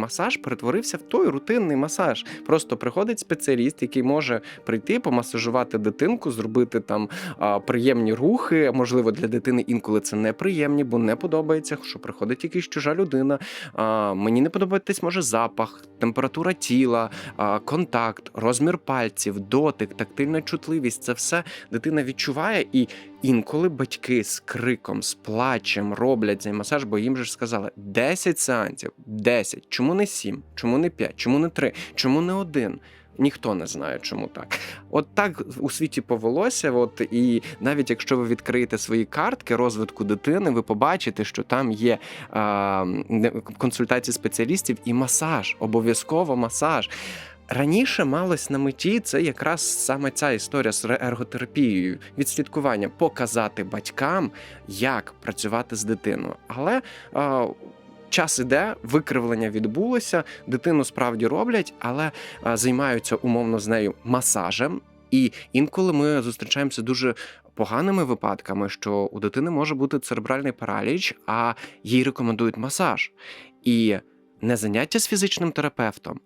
Масаж перетворився в той рутинний масаж. Просто приходить спеціаліст, який може прийти, помасажувати дитинку, зробити там а, приємні рухи. Можливо, для дитини інколи це неприємні, бо не подобається, що приходить якась чужа людина. А, мені не подобається, може, запах, температура тіла, контакт, розмір пальців, дотик, тактильна чутливість. Це все дитина відчуває і. Інколи батьки з криком, з плачем роблять цей масаж, бо їм же ж сказали 10 сеансів, 10. Чому не 7? Чому не 5? Чому не 3? Чому не один? Ніхто не знає, чому так. От так у світі повелося. От і навіть якщо ви відкриєте свої картки розвитку дитини, ви побачите, що там є не- консультації спеціалістів і масаж, обов'язково масаж. Раніше малось на меті це якраз саме ця історія з ерготерапією, відслідкування, показати батькам, як працювати з дитиною. Але а, час іде, викривлення відбулося, дитину справді роблять, але а, займаються умовно з нею масажем. І інколи ми зустрічаємося дуже поганими випадками, що у дитини може бути церебральний параліч, а їй рекомендують масаж. І не заняття з фізичним терапевтом,